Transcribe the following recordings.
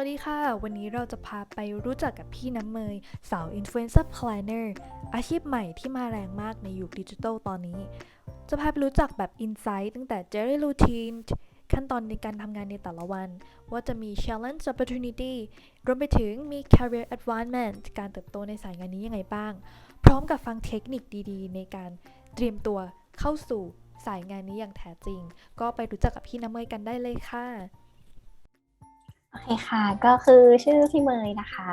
วัสดีค่ะ วันนี้เราจะพาไปรู้จักกับพี่น้ำเมย สาว Influencer Planner อาชีพใหม่ที่มาแรงมากในยุคดิจิทัลตอนนี้ จะพาไปรู้จักแบบ Insight ตั้งแต่ Daily Routine ขั้นตอนในการทำงานในแต่ละวัน ว่าจะมี Challenge Opportunity รวมไปถึงมี Career Advancement การเติบโตในสายงานนี้ยังไงบ้าง พร้อมกับฟังเทคนิคดีๆ ในการเตรียมตัวเข้าสู่สายงานนี้อย่างแท้จริง ก็ไปรู้จักกับพี่น้ำเมยกันได้เลยค่ะ อเคค่ะ ก็คือชื่อพี่เมยนะคะ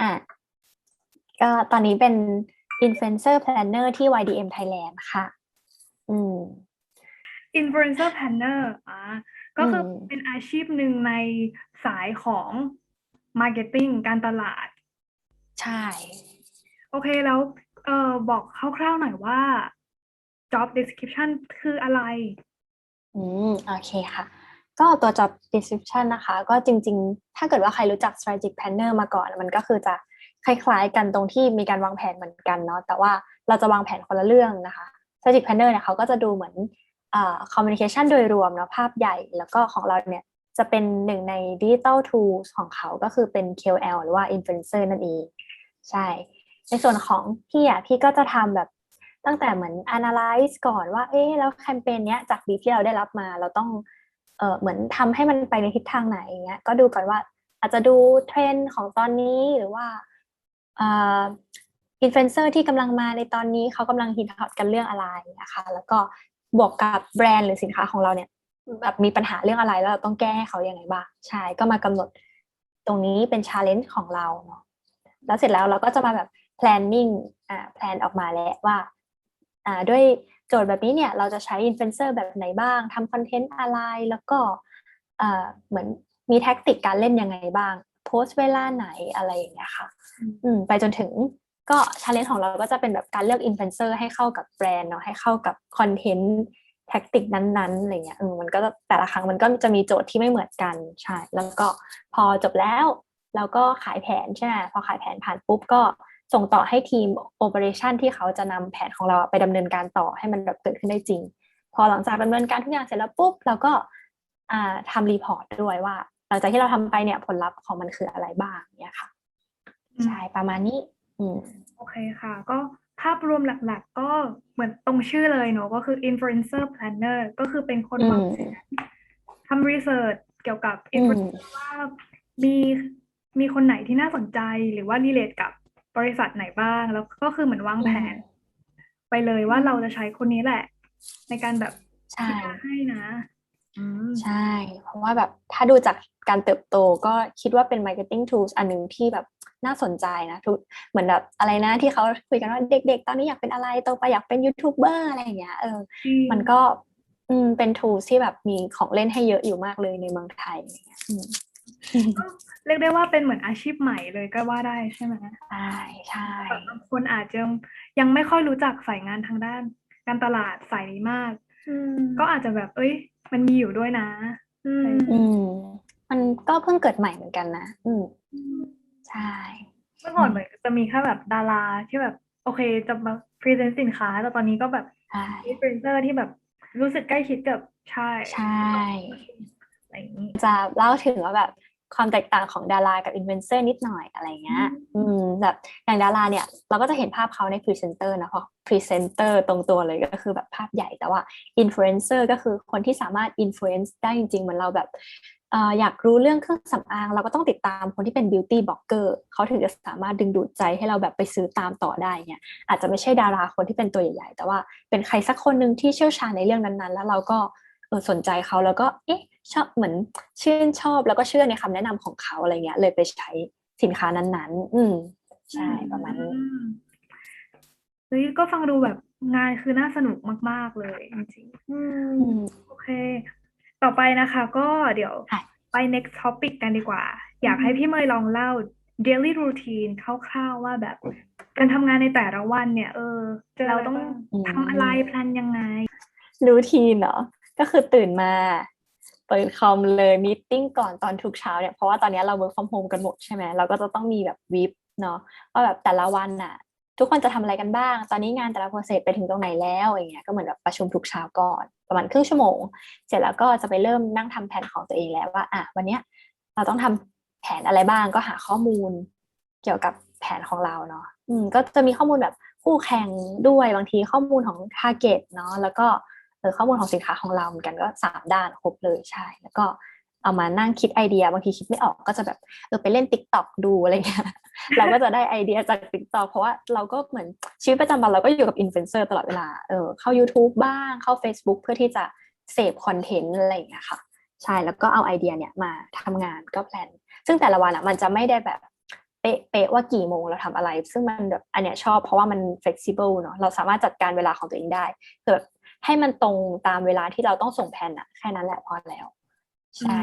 อะ ก็ตอนนี้เป็น Influencer Planner ที่ YDM Thailand ค่ะ อืม Influencer Planner อ่าก็คืออมเป็นอาชีพหนึ่งในสายของ Marketing การตลาด ใช่ โอเคแล้วเอ่อบอกคร่าวๆหน่อยว่า job description คืออะไร อืม โอเคค่ะ ก็ตัว job description นะคะ ก็จริง ๆ ถ้าเกิดว่าใครรู้จัก strategic planner มาก่อน มันก็คือจะคล้ายๆ กันตรงที่มีการวางแผนเหมือนกันเนาะแต่ว่าเราจะวางแผนคนละเรื่องนะคะ strategic planner เนี่ยเขาก็จะดูเหมือนอ communication โดยรวมเนาะภาพใหญ่แล้วก็ของเราเนี่ยจะเป็นหนึ่งใน digital tools ของเขาก็คือเป็น KOL หรือว่า influencer นั่นเอง ใช่ ในส่วนของพี่อะพี่ก็จะทำแบบตั้งแต่เหมือน analyze ก่อนว่า เอ๊ะแล้วแคมเปญเนี้ยจากบีที่เราได้รับมา เราต้อง เออเหมือนทำให้มันไปในทิศทางไหนอย่างเงี้ยก็ดูก่อนว่าอาจจะดูเทรนด์ของตอนนี้หรือว่าอินฟลูเอนเซอร์ที่กำลังมาในตอนนี้เขากำลังฮิตฮอตกันเรื่องอะไรนะคะแล้วก็บวกกับแบรนด์หรือสินค้าของเราเนี่ยแบบมีปัญหาเรื่องอะไรแล้วเราต้องแก้ให้เขายังไงบ้างใช่ก็มากำหนดตรงนี้เป็นชาเลนจ์ของเราเนาะแล้วเสร็จแล้วเราก็จะมาแบบ planning อ่า plan ออกมาแล้วว่าอ่าด้วย โจทย์แบบนี้เนี่ยเราจะใช้อินฟลูเอนเซอร์แบบไหนบ้างทำคอนเทนต์อะไรแล้วก็อ่าเหมือนมีแท็กติกการเล่นยังไงบ้างโพสต์เวลาไหนอะไรอย่างเงี้ยค่ะอืมอืมไปจนถึงก็ชาเลนจ์ของเราก็จะเป็นแบบการเลือกอินฟลูเอนเซอร์ให้เข้ากับแบรนด์เนาะให้เข้ากับคอนเทนต์แท็กติกนั้นๆอะไรเงี้ยอืมมันก็แต่ละครั้งมันก็จะมีโจทย์ที่ไม่เหมือนกันใช่แล้วก็พอจบแล้วเราก็ขายแผนใช่ไหมพอขายแผนผ่านปุ๊บก็ ส่งต่อให้ทีมโอเปอเรชันที่เขาจะนำแผนของเราไปดำเนินการต่อให้มันแบบเกิดขึ้นได้จริง พอหลังจากดำเนินการทุกอย่างเสร็จแล้วปุ๊บเราก็อ่าทำรีพอร์ตด้วยว่า หลังจากที่เราทำไปเนี่ยผลลัพธ์ของมันคืออะไรบ้างเนี่ยค่ะอืมใช่ประมาณนี้ อืมโอเคค่ะ ก็ภาพรวมหลัก ๆ ก็เหมือนตรงชื่อเลยเนอะก็คือ Influencer Planner ก็คือเป็นคนอืวางมแผนทำรีเสิร์ชเกี่ยวกับอืม Influencer ว่ามีมีคนไหนที่น่าสนใจหรือว่ารีเลทกับ บริษัทไหนบ้าง แล้วก็คือเหมือนวางแผน ไปเลยว่าเราจะใช้คนนี้แหละ ในการแบบใช่ PR ให้นะอืมใช่ เพราะว่าแบบถ้าดูจากการเติบโตก็คิดว่าเป็น marketing tools อันหนึ่งที่แบบน่าสนใจนะทุกเหมือนแบบอะไรนะที่เขาคุยกันว่าเด็กๆ ตอนนี้อยากเป็นอะไรโตไปอยากเป็นยูทูบเบอร์อะไรอย่างเงี้ยเออ มันก็อืมเป็น tools ที่แบบมีของเล่นให้เยอะอยู่มากเลยในเมืองไทย อะไรเงี้ยอืมก็เรียกได้ว่าเป็นเหมือนอาชีพใหม่เลยก็ว่าได้ใช่ไหมใช่ใช่แบบบางคนอาจจะยังไม่ค่อยรู้จักสายงานทางด้าน การตลาดสายนี้มากก็อาจจะแบบ เอ้ย มันมีอยู่ด้วยนะอืมอืมมันก็เพิ่งเกิดใหม่เหมือนกันนะ อืมใช่ เมื่อก่อนเหมือนจะมีแค่แบบดาราที่แบบ โอเคจะมาพรีเซนต์สินค้า แต่ตอนนี้ก็แบบใช่อินฟลูเอนเซอร์ที่แบบรู้สึกใกล้ชิดกับใช่ใช่ อะไรอย่างนี้จะเล่าถึงว่าแบบความแตกต่างของดารากับอินฟลูเอนเซอร์นิดหน่อยอะไรเงี้ย อืมแบบอย่างดาราเนี่ย เราก็จะเห็นภาพเขาในพรีเซนเตอร์นะเพราะพรีเซนเตอร์ตรงตัวเลยก็คือแบบภาพใหญ่แต่ว่าอินฟลูเอนเซอร์ก็คือคนที่สามารถอินฟลูเอนซ์ได้จริงๆเหมือนเราแบบเอ่ออยากรู้เรื่องเครื่องสำอาง เราก็ต้องติดตามคนที่เป็นบิวตี้บล็อกเกอร์เขาถึงจะสามารถดึงดูดใจให้เราแบบไปซื้อตามต่อได้เนี่ย อาจจะไม่ใช่ดาราคนที่เป็นตัวใหญ่ๆ แต่ว่าเป็นใครสักคนหนึ่งที่เชี่ยวชาญในเรื่องนั้นๆ แล้วเราก็ เออสนใจเขาแล้วก็เอ๊ะชอบเหมือนชื่นชอบแล้วก็เชื่อในคำแนะนำของเขาอะไรเงี้ย เลยไปใช้สินค้านั้น ๆ อืมใช่ประมาณนี้อืมเฮ้ยก็ฟังดูแบบงานคือน่าสนุกมาก ๆ เลยจริงๆอืมโอเค ต่อไปนะคะ ก็เดี๋ยวค่ะไป next topic กันดีกว่า อยากให้พี่เมย์ลองเล่า daily routine คร่าวๆว่าแบบ การทำงานในแต่ละวันเนี่ย เออ เราต้องทำอะไรแพลนยังไงรูทีนเนาะ ก็คือตื่นมาเปิดคอมเลยมีติ้งก่อนตอนทุกเช้าเนี่ยเพราะว่าตอนนี้เรา work from home กันหมดใช่ไหมเราก็จะต้องมีแบบวิปเนาะว่าแบบแต่ละวันน่ะทุกคนจะทำอะไรกันบ้าง ตอนนี้งานแต่ละโปรเซสไปถึงตรงไหนแล้วอย่างเงี้ยก็เหมือนแบบประชุมทุกเช้าก่อนประมาณครึ่งชั่วโมง เสร็จแล้วก็จะไปเริ่มนั่งทำแผนของตัวเองแล้วว่าอะวันเนี้ยเราต้องทำแผนอะไรบ้างก็หาข้อมูล เกี่ยวกับแผนของเราเนาะอืมก็จะมีข้อมูลแบบคู่แข่งด้วยบางทีข้อมูลของ target เนาะแล้วก็ เออข้อมูลของสินค้าของเราเหมือนกันก็สามด้านครบเลยใช่ แล้วก็เอามานั่งคิดไอเดียบางทีคิดไม่ออกก็จะแบบเออไปเล่นติ๊กต็อกดูอะไรเงี้ยเราก็จะได้ไอเดียจากติ๊กต็อกเพราะว่าเราก็เหมือนชีวิตประจำวันเราก็อยู่กับอินฟลูเอนเซอร์ตลอดเวลาเออเข้า YouTube บ้างเข้า Facebook เพื่อที่จะเสพคอนเทนต์อะไรอย่างเงี้ยค่ะใช่แล้วก็เอาไอเดียเนี่ยมาทำงานก็แพลนซึ่งแต่ละวันอะมันจะไม่ได้แบบเป๊ะเป๊ะว่ากี่โมงเราทำอะไร ซึ่งมันแบบอันเนี้ยชอบเพราะว่ามัน flexible เนาะเราสามารถจัดการเวลาของตัวเองได้คือแบบ ให้มันตรงตามเวลาที่เราต้องส่งแผนอะแค่นั้นแหละพอแล้ว ใช่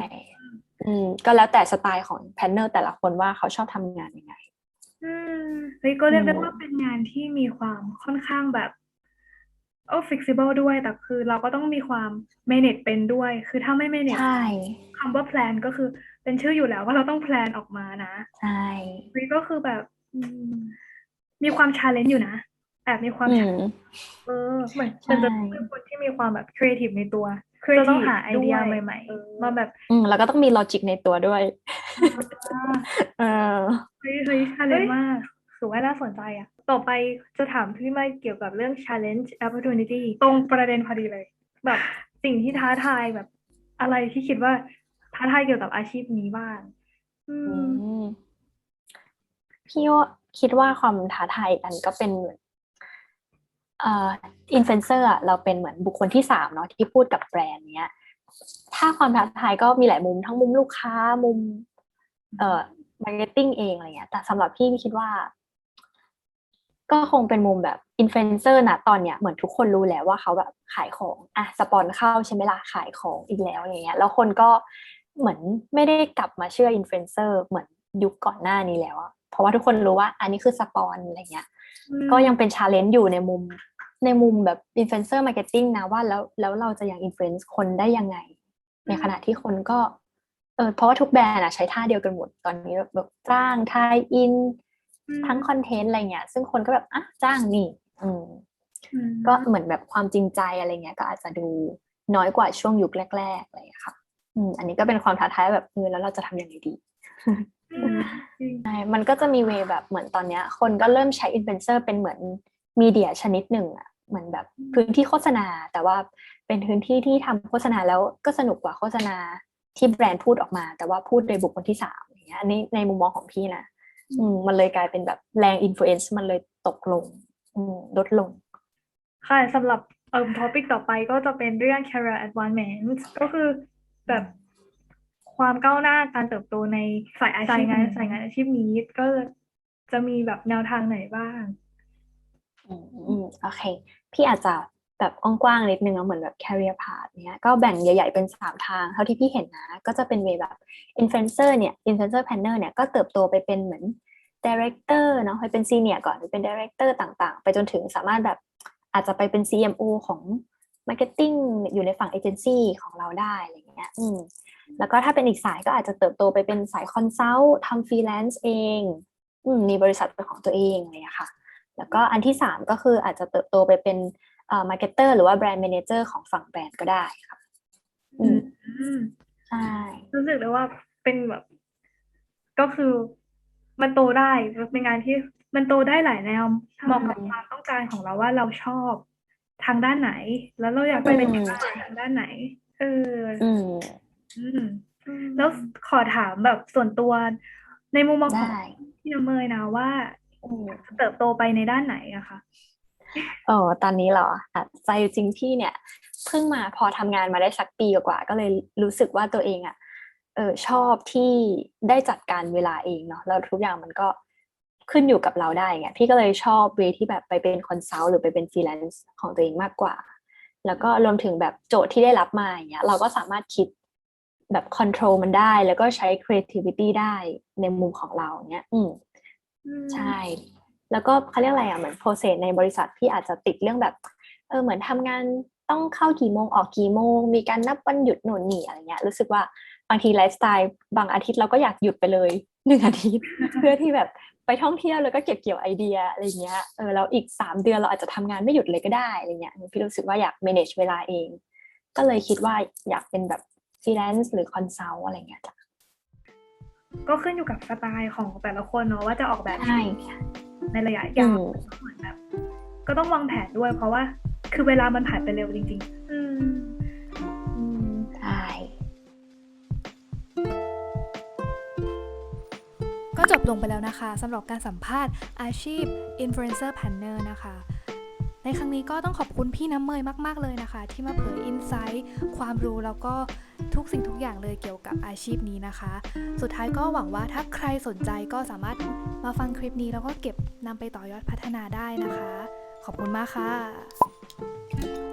อืม ก็แล้วแต่สไตล์ของแพนเนอร์แต่ละคนว่าเขาชอบทำงานยังไง อืมเฮ้ยก็เรียกได้อืมว่าเป็นงานที่มีความค่อนข้างแบบโอ้ flexible ด้วย แต่คือเราก็ต้องมีความ manage เป็นด้วย คือถ้าไม่ manage ใช่คำว่า plan ก็คือเป็นชื่ออยู่แล้วว่าเราต้อง plan ออกมานะ ใช่เฮ้ยก็คือแบบอืมมีความ challenge อยู่นะ แอบมีความอื challenge มเออเหมือนใช่มันจะต้องเป็นคนที่มีความแบบ creative ในตัวจะต้อง creative หาไอเดียด้วยใหม่เออๆมาแบบอืมแล้วก็ต้องมีลอจิกในตัวด้วยอ่าเออเฮ้ยเฮ้ย challenge มากถือว่าน่าสนใจอะ ต่อไปจะถามพี่ไม่เกี่ยวกับเรื่อง challenge opportunity ตรงประเด็นพอดีเลย แบบสิ่งที่ท้าทายแบบ อะไรที่คิดว่าท้าทายเกี่ยวกับอาชีพนี้บ้าง อือืมมพี่ว่าคิดว่าความท้าทายอีกอันก็เป็นเหมื อินฟลูเอนเซอร์อะเราเป็นเหมือนบุคคลที่สามเนาะที่พูดกับแบรนด์เนี้ย ถ้าความท้าทายก็มีหลายมุมทั้งมุมลูกค้ามุม เอ่อมาร์เก็ตติ้งเองอะไรเงี้ย แต่สำหรับพี่พี่คิดว่า ก็คงเป็นมุมแบบอินฟลูเอนเซอร์นะตอนเนี้ยเหมือนทุกคนรู้แล้วว่าเขาแบบขายของอะสปอนเข้าใช่ไหมล่ะขายของอีกแล้วอย่างเงี้ย แล้วคนก็เหมือนไม่ได้กลับมาเชื่ออินฟลูเอนเซอร์เหมือนยุคก่อนหน้านี้แล้วเพราะว่าทุกคนรู้ว่าอันนี้คือสปอนอะไรเงี้ย ก็ยังเป็นชาเลนจ์อยู่ในมุมในมุมแบบอินฟลูเอนเซอร์มาร์เก็ตติ้งนะว่าแล้วแล้วเราจะยังอินฟลูเอนซ์คนได้ยังไง ในขณะที่คนก็เออเพราะว่าทุกแบรนด์อะใช้ท่าเดียวกันหมดตอนนี้แบบแบบจ้างทายอินอืมทั้งคอนเทนต์อะไรเงี้ย ซึ่งคนก็แบบอะจ้างนี่อืมอืมก็เหมือนแบบความจริงใจอะไรเงี้ย ก็อาจจะดูน้อยกว่าช่วงยุคแรกๆอะไรอย่างเงี้ยค่ะ อืมอันนี้ก็เป็นความท้าทายแบบเออแล้วเราจะทำยังไงดีอืมจริง ใช่มันก็จะมีเวย์แบบเหมือนตอนเนี้ย คนก็เริ่มใช้อินฟลูเอนเซอร์เป็นเหมือนมีเดียชนิดหนึ่งอะเหมือนแบบพื้นที่โฆษณา แต่ว่าเป็นพื้นที่ที่ทำโฆษณาแล้วก็สนุกกว่าโฆษณาที่แบรนด์พูดออกมา แต่ว่าพูดโดยบุคคลที่สามอย่างเงี้ยอันนี้ในมุมมองของพี่นะอืมมันเลยกลายเป็นแบบแรงอินฟลูเอนซ์มันเลยตกลงอืมลดลง ค่ะสำหรับเอ่อท็อปิกต่อไปก็จะเป็นเรื่อง career advancement ก็คือแบบ ความก้าวหน้าการเติบโตในสายอาชีพงานสายงานอาชีพนี้ก็จะมีแบบแนวทางไหนบ้างอืมโอเค พี่อาจจะแบบกว้างๆนิดนึงเนาะเหมือนแบบ career path เนี้ยก็แบ่งใหญ่ๆเป็นสามทาง เท่าที่พี่เห็นนะ ก็จะเป็นเวแบบ influencer เนี่ย influencer planner เนี่ยก็เติบโตไปเป็นเหมือน director เนาะไปเป็น senior ก่อนไปเป็น director ต่างๆ ไปจนถึงสามารถแบบอาจจะไปเป็น CMO ของ marketing อยู่ในฝั่งเอเจนซี่ของเราได้อะไรเงี้ยอืม แล้วก็ถ้าเป็นอีกสายก็อาจจะเติบโตไปเป็นสายคอนซัลท์ทำฟรีแลนซ์เองอืมมีบริษัทเป็นของตัวเองอะไรอย่างเงี้ยค่ะ แล้วก็อันที่สามก็คืออาจจะเติบโตไปเป็นเอ่อมาร์เก็ตเตอร์หรือว่าแบรนด์ a ม a เจอร์ของฝั่งแบรนด์ก็ได้ค่ะอืมอืมใช่รู้สึกเลยว่าเป็นแบบก็คือมันโตได้เป็นงานที่มันโตได้หลายแนวเหมาะกับความต้องการของเราว่าเราชอบทางด้านไหน แล้วเราอยากไปเป็นทางด้านไหน เอออืมอืม แล้วขอถามแบบส่วนตัวในมุมมองของได้พี่น้ำเมยนะว่าอืมเติบโตไปในด้านไหนอะคะเออตอนนี้เหรออะใจจริงพี่เนี่ย เพิ่งมาพอทำงานมาได้สักปีกว่าๆก็เลยรู้สึกว่าตัวเองอะเออชอบที่ได้จัดการเวลาเองเนาะแล้วทุกอย่างมันก็ขึ้นอยู่กับเราได้ไงพี่ก็เลยชอบเวที่แบบไปเป็นคอนซัลท์หรือไปเป็นฟรีแลนซ์ของตัวเองมากกว่า แล้วก็รวมถึงแบบโจทย์ที่ได้รับมาอย่างเงี้ยเราก็สามารถคิด แบบคอนโทรลมันได้ แล้วก็ใช้ creativity ได้ในมุมของเราเนี้ย อืมใช่ แล้วก็เขาเรียกอะไรอะเหมือนโปรเซสในบริษัทพี่อาจจะติดเรื่องแบบ เออเหมือนทำงานต้องเข้ากี่โมงออกกี่โมง มีการนับวันหยุดหนุนหนีอะไรเงี้ยรู้สึกว่าบางทีไลฟ์สไตล์บางอาทิตย์เราก็อยากหยุดไปเลยหนึ่งอาทิตย์ เพื่อที่แบบไปท่องเที่ยวแล้วก็เก็บเกี่ยวไอเดียอะไรเงี้ยเออแล้วอีกสามเดือนเราอาจจะทำงานไม่หยุดเลยก็ได้อะไรเงี้ยพี่รู้สึกว่าอยาก manage เวลาเอง ก็เลยคิดว่าอยากเป็นแบบฟ รีแลนซ์หรือคอนซัลท์อะไรเงี้ยจ้ะก็ขึ้นอยู่กับสไตล์ของแต่ละคนเนาะว่าจะออกแบบใช่ในระยะอืยาวมเหมือนแบบก็ต้องวางแผนด้วย เพราะว่า คือเวลามันผ่านไปเร็วจริงๆอืมอืมใช่ก็จบลงไปแล้วนะคะสำหรับการสัมภาษณ์อาชีพ Influencer Planner นะคะ ในครั้งนี้ก็ต้องขอบคุณพี่น้ำเมยมาก ๆ เลยนะคะ ที่มาเผยอินไซต์ความรู้แล้วก็ทุกสิ่งทุกอย่างเลยเกี่ยวกับอาชีพนี้นะคะ สุดท้ายก็หวังว่าถ้าใครสนใจก็สามารถมาฟังคลิปนี้แล้วก็เก็บนำไปต่อยอดพัฒนาได้นะคะ ขอบคุณมากค่ะ